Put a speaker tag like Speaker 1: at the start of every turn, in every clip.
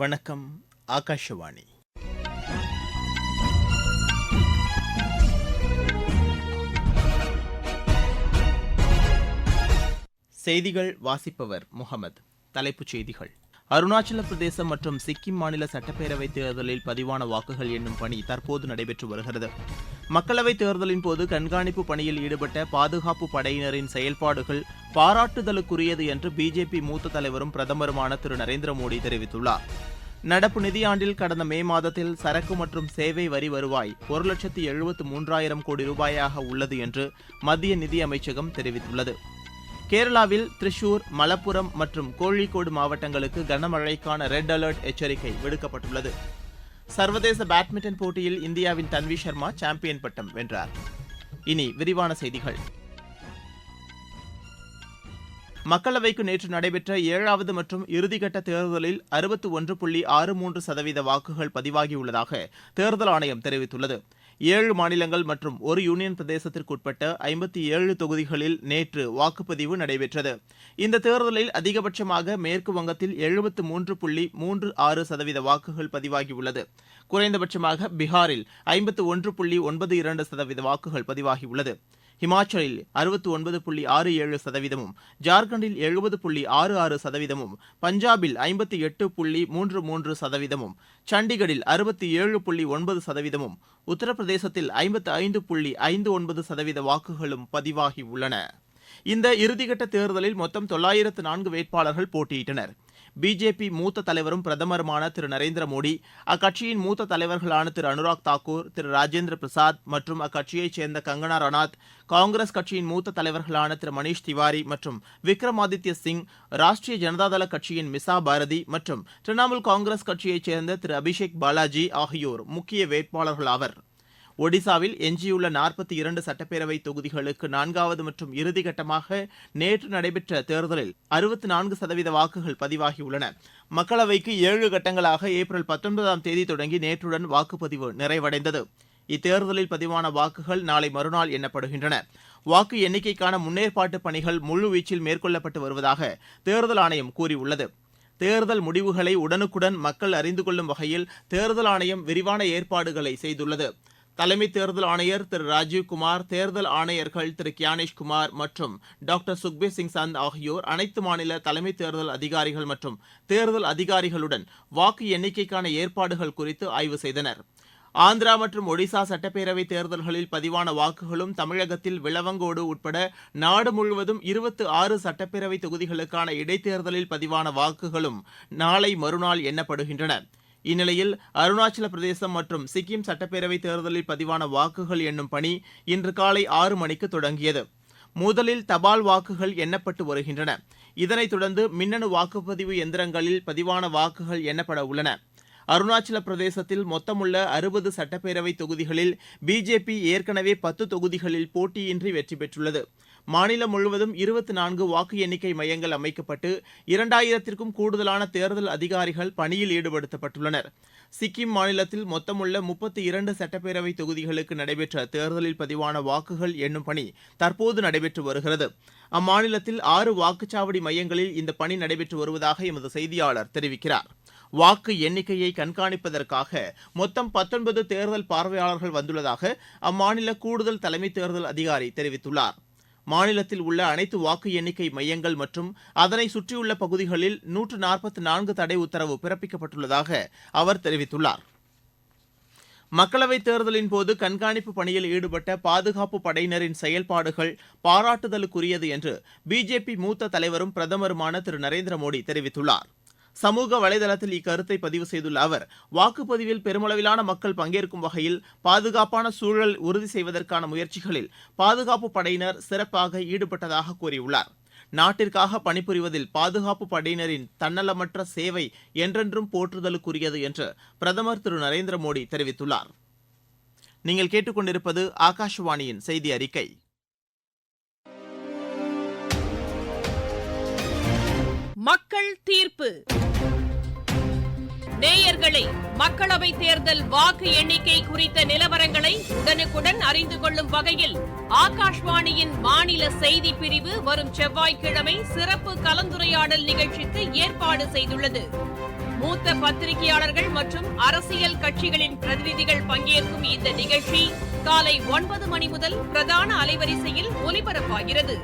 Speaker 1: வணக்கம் ஆகாஷவாணி செய்திகள் வாசிப்பவர் முகமது தலைப்புச் செய்திகள் அருணாச்சல பிரதேசம் மற்றும் சிக்கிம் மாநில சட்டப்பேரவைத் தேர்தலில் பதிவான வாக்குகள் எண்ணும் பணி தற்போது நடைபெற்று வருகிறது மக்களவைத் தேர்தலின் போது கண்காணிப்பு பணியில் ஈடுபட்ட பாதுகாப்பு படையினரின் செயல்பாடுகள் பாராட்டுதலுக்குரியது என்று பிஜேபி மூத்த தலைவரும் பிரதமருமான திரு நரேந்திர மோடி தெரிவித்துள்ளார் நடப்பு நிதியாண்டில் கடந்த மே மாதத்தில் சரக்கு மற்றும் சேவை வரி வருவாய் ஒரு லட்சத்து எழுபத்து மூன்றாயிரம் கோடி ரூபாயாக உள்ளது என்று மத்திய நிதியமைச்சகம் தெரிவித்துள்ளது கேரளாவில் திரிசூர் மலப்புரம் மற்றும் கோழிக்கோடு மாவட்டங்களுக்கு கனமழைக்கான ரெட் அலர்ட் எச்சரிக்கை விடுக்கப்பட்டுள்ளது சர்வதேச பேட்மிண்டன் போட்டியில் இந்தியாவின் தன்வி சர்மா சாம்பியன் பட்டம் வென்றார் இனி விரிவான செய்திகள் மக்களவைக்கு நேற்று நடைபெற்ற ஏழாவது மற்றும் இறுதிக்கட்ட தேர்தலில் அறுபத்து ஒன்று புள்ளி ஆறு மூன்று சதவீத வாக்குகள் பதிவாகியுள்ளதாக தேர்தல் ஆணையம் தெரிவித்துள்ளது ஏழு மாநிலங்கள் மற்றும் ஒரு யூனியன் பிரதேசத்திற்குட்பட்ட ஐம்பத்தி ஏழு தொகுதிகளில் நேற்று வாக்குப்பதிவு நடைபெற்றது இந்த தேர்தலில் அதிகபட்சமாக மேற்கு வங்கத்தில் எழுபத்து மூன்று புள்ளி மூன்று ஆறு சதவீத வாக்குகள் பதிவாகியுள்ளது குறைந்தபட்சமாக பீகாரில் ஐம்பத்து ஒன்று புள்ளி ஒன்பது இரண்டு சதவீத வாக்குகள் பதிவாகியுள்ளது ஹிமாச்சலில் அறுபத்து ஒன்பது புள்ளி ஆறு ஏழு சதவீதமும் ஜார்க்கண்டில் எழுபது புள்ளி ஆறு ஆறு சதவீதமும் பஞ்சாபில் ஐம்பத்தி எட்டு புள்ளி மூன்று மூன்று சதவீதமும் சண்டிகரில் அறுபத்தி ஏழு புள்ளி ஒன்பது சதவீதமும் உத்தரப்பிரதேசத்தில் ஐம்பத்து ஐந்து புள்ளி ஐந்து ஒன்பது சதவீத வாக்குகளும் பதிவாகியுள்ளன இந்த இறுதிக்கட்ட தேர்தலில் மொத்தம் தொள்ளாயிரத்து நான்கு வேட்பாளர்கள் போட்டியிட்டனர் பிஜேபி மூத்த தலைவரும் பிரதமருமான திரு நரேந்திர மோடி அக்கட்சியின் மூத்த தலைவர்களான திரு அனுராக் தாக்கூர் திரு ராஜேந்திர பிரசாத் மற்றும் அக்கட்சியைச் சேர்ந்த கங்கனா ரனாத் காங்கிரஸ் கட்சியின் மூத்த தலைவர்களான திரு மணீஷ் திவாரி மற்றும் விக்ரமாதித்ய சிங் ராஷ்டிரிய ஜனதாதள கட்சியின் மிசா பாரதி மற்றும் திரிணாமுல் காங்கிரஸ் கட்சியைச் சேர்ந்த திரு அபிஷேக் பாலாஜி ஆகியோர் முக்கிய வேட்பாளர்கள் ஆவர் ஒடிசாவில் எஞ்சியுள்ள நாற்பத்தி இரண்டு சட்டப்பேரவை தொகுதிகளுக்கு நான்காவது மற்றும் இறுதிக்கட்டமாக நேற்று நடைபெற்ற தேர்தலில் அறுபத்தி நான்கு சதவீத வாக்குகள் பதிவாகியுள்ளன மக்களவைக்கு ஏழு கட்டங்களாக ஏப்ரல் பத்தொன்பதாம் தேதி தொடங்கி நேற்றுடன் வாக்குப்பதிவு நிறைவடைந்தது இத்தேர்தலில் பதிவான வாக்குகள் நாளை மறுநாள் எண்ணப்படுகின்றன வாக்கு எண்ணிக்கைக்கான முன்னேற்பாட்டு பணிகள் முழுவீச்சில் மேற்கொள்ளப்பட்டு வருவதாக தேர்தல் ஆணையம் கூறியுள்ளது தேர்தல் முடிவுகளை உடனுக்குடன் மக்கள் அறிந்து கொள்ளும் வகையில் தேர்தல் ஆணையம் விரிவான ஏற்பாடுகளை செய்துள்ளது தலைமை தேர்தல் ஆணையர் திரு ராஜீவ்குமார் தேர்தல் ஆணையர்கள் திரு கியானேஷ்குமார் மற்றும் டாக்டர் சுக்பீர் சிங் சந்த் ஆகியோர் அனைத்து மாநில தலைமை தேர்தல் அதிகாரிகள் மற்றும் தேர்தல் அதிகாரிகளுடன் வாக்கு எண்ணிக்கைக்கான ஏற்பாடுகள் குறித்து ஆய்வு செய்தனர் ஆந்திரா மற்றும் ஒடிசா சட்டப்பேரவை தேர்தல்களில் பதிவான வாக்குகளும் தமிழகத்தில் விளவங்கோடு உட்பட நாடு முழுவதும் இருபத்தி ஆறு சட்டப்பேரவை தொகுதிகளுக்கான இடைத்தேர்தலில் பதிவான வாக்குகளும் நாளை மறுநாள் எண்ணப்படுகின்றன இந்நிலையில் அருணாச்சல பிரதேசம் மற்றும் சிக்கிம் சட்டப்பேரவை தேர்தலில் பதிவான வாக்குகள் எண்ணும் பணி இன்று காலை ஆறு மணிக்கு தொடங்கியது முதலில் தபால் வாக்குகள் எண்ணப்பட்டு வருகின்றன இதனைத் தொடர்ந்து மின்னணு வாக்குப்பதிவு எந்திரங்களில் பதிவான வாக்குகள் எண்ணப்பட உள்ளன அருணாச்சல பிரதேசத்தில் மொத்தமுள்ள அறுபது சட்டப்பேரவை தொகுதிகளில் பிஜேபி ஏற்கனவே பத்து தொகுதிகளில் போட்டியின்றி வெற்றி பெற்றுள்ளது மாநிலம் முழுவதும் இருபத்தி நான்கு வாக்கு எண்ணிக்கை மையங்கள் அமைக்கப்பட்டு இரண்டாயிரத்திற்கும் கூடுதலான தேர்தல் அதிகாரிகள் பணியில் ஈடுபடுத்தப்பட்டுள்ளனர் சிக்கிம் மாநிலத்தில் மொத்தமுள்ள முப்பத்தி இரண்டு சட்டப்பேரவை தொகுதிகளுக்கு நடைபெற்ற தேர்தலில் பதிவான வாக்குகள் எண்ணும் பணி தற்போது நடைபெற்று வருகிறது அம்மாநிலத்தில் ஆறு வாக்குச்சாவடி மையங்களில் இந்த பணி நடைபெற்று வருவதாக எமது செய்தியாளர் தெரிவிக்கிறார் வாக்கு எண்ணிக்கையை கண்காணிப்பதற்காக மொத்தம் பத்தொன்பது தேர்தல் பார்வையாளர்கள் வந்துள்ளதாக அம்மாநில கூடுதல் தலைமை தேர்தல் அதிகாரி தெரிவித்துள்ளார் மாநிலத்தில் உள்ள அனைத்து வாக்கு எண்ணிக்கை மையங்கள் மற்றும் அதனை சுற்றியுள்ள பகுதிகளில் நூற்று நாற்பத்து நான்கு தடை உத்தரவு பிறப்பிக்கப்பட்டுள்ளதாக அவர் தெரிவித்துள்ளார் மக்களவைத் போது கண்காணிப்பு பணியில் ஈடுபட்ட பாதுகாப்பு படையினரின் செயல்பாடுகள் பாராட்டுதலுக்குரியது என்று பிஜேபி மூத்த தலைவரும் பிரதமருமான திரு நரேந்திர மோடி தெரிவித்துள்ளாா் சமூக வலைதளத்தில் இக்கருத்தை பதிவு செய்துள்ள அவர் வாக்குப்பதிவில் பெருமளவிலான மக்கள் பங்கேற்கும் வகையில் பாதுகாப்பான சூழல் உறுதி செய்வதற்கான முயற்சிகளில் பாதுகாப்பு படையினர் சிறப்பாக ஈடுபட்டதாக கூறியுள்ளார் நாட்டிற்காக பணிபுரிவதில் பாதுகாப்பு படையினரின் தன்னலமற்ற சேவை என்றென்றும் போற்றுதலுக்குரியது என்று பிரதமர் திரு நரேந்திர மோடி தெரிவித்துள்ளார் நீங்கள் கேட்டுக்கொண்டிருப்பது ஆகாஷவாணியின் செய்தி அறிக்கை
Speaker 2: மக்கள் தீர்ப்பு நேயர்களை மக்களவை தேர்தல் வாக்கு எண்ணிக்கை குறித்த நிலவரங்களை உடனுக்குடன் அறிந்து கொள்ளும் வகையில் ஆகாஷ்வாணியின் மாநில செய்தி பிரிவு வரும் செவ்வாய்க்கிழமை சிறப்பு கலந்துரையாடல் நிகழ்ச்சிக்கு ஏற்பாடு செய்துள்ளது மூத்த பத்திரிகையாளர்கள் மற்றும் அரசியல் கட்சிகளின் பிரதிநிதிகள் பங்கேற்கும் இந்த நிகழ்ச்சி காலை ஒன்பது மணி முதல் பிரதான அலைவரிசையில் ஒலிபரப்பாகிறது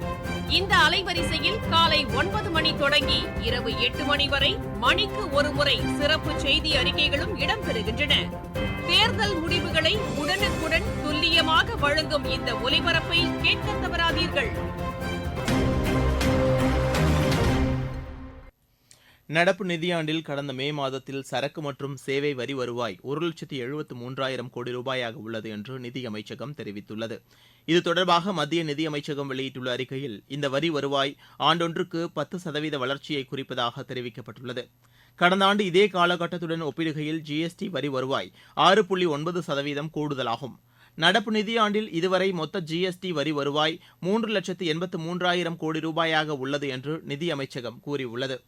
Speaker 2: இந்த அலைவரிசையில் காலை ஒன்பது மணி தொடங்கி இரவு எட்டு மணி வரை மணிக்கு ஒருமுறை சிறப்பு செய்தி அறிக்கைகளும் இடம்பெறுகின்றன தேர்தல் முடிவுகளை உடனுக்குடன் துல்லியமாக வழங்கும் இந்த ஒலிபரப்பை கேட்க தவறாதீர்கள்
Speaker 1: நடப்பு நிதியாண்டில் கடந்த மே மாதத்தில் சரக்கு மற்றும் சேவை வரி வருவாய் ஒரு லட்சத்தி எழுபத்து மூன்றாயிரம் கோடி ரூபாயாக உள்ளது என்று நிதியமைச்சகம் தெரிவித்துள்ளது இது தொடர்பாக மத்திய நிதியமைச்சகம் வெளியிட்டுள்ள அறிக்கையில் இந்த வரி வருவாய் ஆண்டொன்றுக்கு பத்து சதவீத வளர்ச்சியை குறிப்பதாக தெரிவிக்கப்பட்டுள்ளது கடந்த ஆண்டு இதே காலகட்டத்துடன் ஒப்பிடுகையில் ஜிஎஸ்டி வரி வருவாய் ஆறு புள்ளி ஒன்பது சதவீதம் கூடுதலாகும் நடப்பு நிதியாண்டில் இதுவரை மொத்த ஜிஎஸ்டி வரி வருவாய் மூன்று லட்சத்து எண்பத்து மூன்றாயிரம் கோடி ரூபாயாக உள்ளது என்று நிதியமைச்சகம் கூறியுள்ளது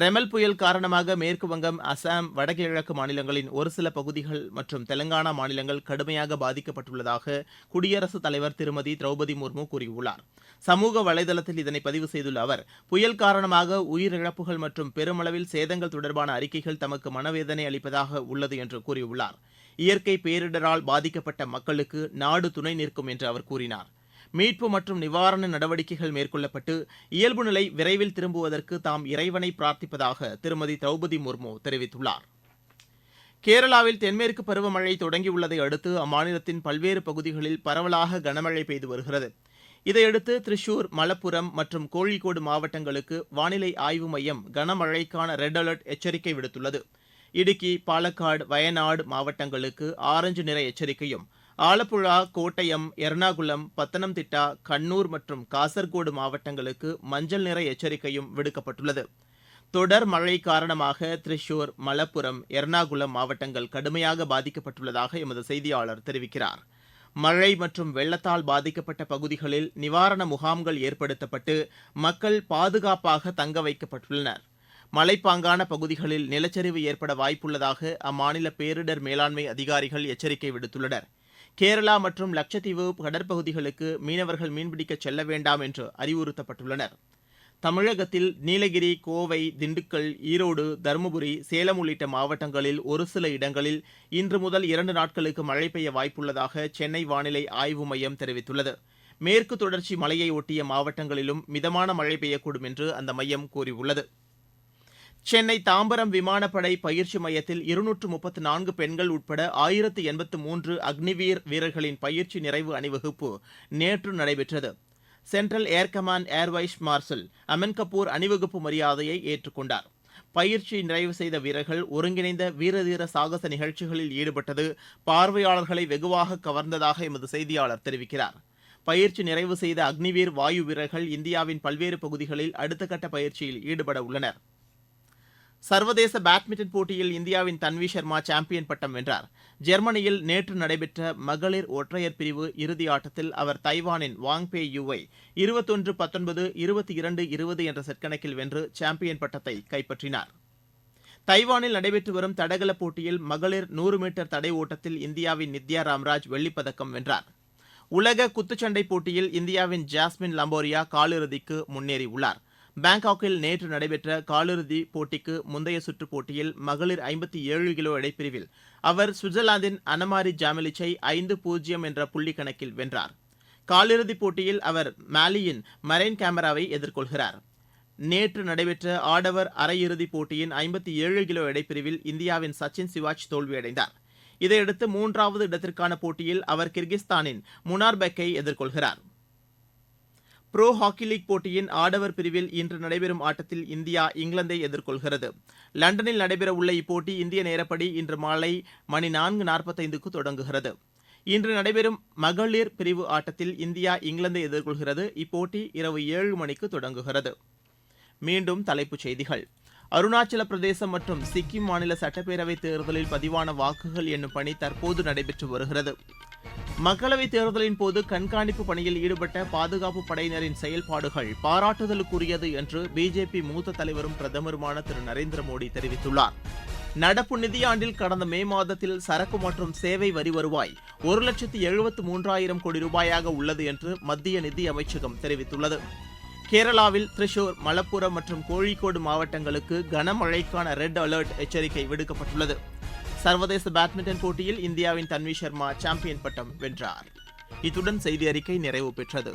Speaker 1: ரெமல் புயல் காரணமாக மேற்கு வங்கம் அசாம் வடகிழக்கு மாநிலங்களின் ஒரு சில பகுதிகள் மற்றும் தெலங்கானா மாநிலங்கள் கடுமையாக பாதிக்கப்பட்டுள்ளதாக குடியரசுத் தலைவர் திருமதி திரௌபதி முர்மு கூறியுள்ளார் சமூக வலைதளத்தில் இதனை பதிவு செய்துள்ள அவர் புயல் காரணமாக உயிரிழப்புகள் மற்றும் பெருமளவில் சேதங்கள் தொடர்பான அறிக்கைகள் தமக்கு மனவேதனை அளிப்பதாக உள்ளது என்று கூறியுள்ளார் இயற்கை பேரிடரால் பாதிக்கப்பட்ட மக்களுக்கு நாடு துணை நிற்கும் என்று அவர் கூறினாா் மீட்பு மற்றும் நிவாரண நடவடிக்கைகள் மேற்கொள்ளப்பட்டு இயல்பு நிலை விரைவில் திரும்புவதற்கு தாம் இறைவனை பிரார்த்திப்பதாக திருமதி திரௌபதி முர்மு தெரிவித்துள்ளார் கேரளாவில் தென்மேற்கு பருவமழை தொடங்கியுள்ளதை அடுத்து அம்மாநிலத்தின் பல்வேறு பகுதிகளில் பரவலாக கனமழை பெய்து வருகிறது இதையடுத்து திரிஷூர் மலப்புரம் மற்றும் கோழிக்கோடு மாவட்டங்களுக்கு வானிலை ஆய்வு மையம் கனமழைக்கான ரெட் அலர்ட் எச்சரிக்கை விடுத்துள்ளது இடுக்கி பாலக்காடு வயநாடு மாவட்டங்களுக்கு ஆரஞ்சு நிற எச்சரிக்கையும் ஆலப்புழா கோட்டயம் எர்ணாகுளம் பத்தனம்திட்டா கண்ணூர் மற்றும் காசர்கோடு மாவட்டங்களுக்கு மஞ்சள் நிற எச்சரிக்கையும் விடுக்கப்பட்டுள்ளது தொடர் மழை காரணமாக திரிஷூர் மலப்புரம் எர்ணாகுளம் மாவட்டங்கள் கடுமையாக பாதிக்கப்பட்டுள்ளதாக எமது செய்தியாளர் தெரிவிக்கிறார் மழை மற்றும் வெள்ளத்தால் பாதிக்கப்பட்ட பகுதிகளில் நிவாரண முகாம்கள் ஏற்படுத்தப்பட்டு மக்கள் பாதுகாப்பாக தங்க வைக்கப்பட்டுள்ளனர் மலைப்பாங்கான பகுதிகளில் நிலச்சரிவு ஏற்பட வாய்ப்புள்ளதாக அம்மாநில பேரிடர் மேலாண்மை அதிகாரிகள் எச்சரிக்கை விடுத்துள்ளனர் கேரளா மற்றும் லட்சத்தீவு கடற்பகுதிகளுக்கு மீனவர்கள் மீன்பிடிக்க செல்ல வேண்டாம் என்று அறிவுறுத்தப்பட்டுள்ளனர் தமிழகத்தில் நீலகிரி கோவை திண்டுக்கல் ஈரோடு தருமபுரி சேலம் உள்ளிட்ட மாவட்டங்களில் ஒரு சில இடங்களில் இன்று முதல் இரண்டு நாட்களுக்கு மழை பெய்ய வாய்ப்புள்ளதாக சென்னை வானிலை ஆய்வு மையம் தெரிவித்துள்ளது மேற்கு தொடர்ச்சி மலையை ஒட்டிய மாவட்டங்களிலும் மிதமான மழை பெய்யக்கூடும் என்று அந்த மையம் கூறியுள்ளது சென்னை தாம்பரம் விமானப்படை பயிற்சி மையத்தில் இருநூற்று முப்பத்து நான்கு பெண்கள் உட்பட ஆயிரத்து எண்பத்து மூன்று அக்னிவீர் வீரர்களின் பயிற்சி நிறைவு அணிவகுப்பு நேற்று நடைபெற்றது central air command air vice marshal Aman Kapoor அணிவகுப்பு மரியாதையை ஏற்றுக்கொண்டார் பயிற்சி நிறைவு செய்த வீரர்கள் ஒருங்கிணைந்த வீரதீர சாகச நிகழ்ச்சிகளில் ஈடுபட்டது பார்வையாளர்களை வெகுவாக கவர்ந்ததாக எமது செய்தியாளர் தெரிவிக்கிறார் பயிற்சி நிறைவு செய்த அக்னிவீர் வாயு வீரர்கள் இந்தியாவின் பல்வேறு பகுதிகளில் அடுத்த கட்ட பயிற்சியில் ஈடுபட உள்ளனர் சர்வதேச பேட்மிண்டன் போட்டியில் இந்தியாவின் தன்வி சர்மா சாம்பியன் பட்டம் வென்றார் ஜெர்மனியில் நேற்று நடைபெற்ற மகளிர் ஒற்றையர் பிரிவு இறுதி ஆட்டத்தில் அவர் தைவானின் வாங்பே பே யூவை இருபத்தொன்று பத்தொன்பது இருபத்தி இரண்டு இருபது என்ற செட்கணக்கில் வென்று சாம்பியன் பட்டத்தை கைப்பற்றினார் தைவானில் நடைபெற்று வரும் தடகள போட்டியில் மகளிர் நூறு மீட்டர் தடை ஓட்டத்தில் இந்தியாவின் நித்யா ராம்ராஜ் வெள்ளிப்பதக்கம் வென்றார் உலக குத்துச்சண்டை போட்டியில் இந்தியாவின் ஜாஸ்மின் லம்போரியா காலிறுதிக்கு முன்னேறியுள்ளாா் பாங்காக்கில் நேற்று நடைபெற்ற காலிறுதி போட்டிக்கு முந்தைய சுற்றுப் போட்டியில் மகளிர் ஐம்பத்தி ஏழு கிலோ இடைப்பிரிவில் அவர் சுவிட்சர்லாந்தின் அனமாரி ஜாமிலிச்சை ஐந்து பூஜ்ஜியம் என்ற புள்ளி கணக்கில் வென்றார் காலிறுதிப் போட்டியில் அவர் மாலியின் மரைன் கேமராவை எதிர்கொள்கிறார் நேற்று நடைபெற்ற ஆடவர் அரையிறுதிப் போட்டியின் ஐம்பத்தி ஏழு கிலோ இடைப்பிரிவில் இந்தியாவின் சச்சின் சிவாஜ் தோல்வியடைந்தார் இதையடுத்து மூன்றாவது இடத்திற்கான போட்டியில் அவர் கிர்கிஸ்தானின் முனார்பெக்கை எதிர்கொள்கிறார் புரோ ஹாக்கி லீக் போட்டியின் ஆடவர் பிரிவில் இன்று நடைபெறும் ஆட்டத்தில் இந்தியா இங்கிலாந்தை எதிர்கொள்கிறது லண்டனில் நடைபெறவுள்ள இப்போட்டி இந்திய நேரப்படி இன்று மாலை மணி நான்கு நாற்பத்தைந்துக்கு தொடங்குகிறது இன்று நடைபெறும் மகளிர் பிரிவு ஆட்டத்தில் இந்தியா இங்கிலாந்தை எதிர்கொள்கிறது இப்போட்டி இரவு ஏழு மணிக்கு தொடங்குகிறது மீண்டும் தலைப்புச் செய்திகள் அருணாச்சல பிரதேசம் மற்றும் சிக்கிம் மாநில சட்டப்பேரவைத் தேர்தலில் பதிவான வாக்குகள் என்னும் பணி தற்போது நடைபெற்று வருகிறது மக்களவைத் தேர்தலின் போது கண்காணிப்பு பணியில் ஈடுபட்ட பாதுகாப்பு படையினரின் செயல்பாடுகள் பாராட்டுதலுக்குரியது என்று பிஜேபி மூத்த தலைவரும் பிரதமருமான திரு நரேந்திர மோடி தெரிவித்துள்ளார் நடப்பு நிதியாண்டில் கடந்த மே மாதத்தில் சரக்கு மற்றும் சேவை வரி வருவாய் ஒரு லட்சத்து எழுபத்து மூன்றாயிரம் கோடி ரூபாயாக உள்ளது என்று மத்திய நிதி அமைச்சகம் தெரிவித்துள்ளது கேரளாவில் திரிஷூர் மலப்புரம் மற்றும் கோழிக்கோடு மாவட்டங்களுக்கு கனமழைக்கான ரெட் அலர்ட் எச்சரிக்கை விடுக்கப்பட்டுள்ளது சர்வதேச பேட்மிண்டன் போட்டியில் இந்தியாவின் தன்வி சர்மா சாம்பியன் பட்டம் வென்றார் இத்துடன் செய்தி அறிக்கை நிறைவு பெற்றது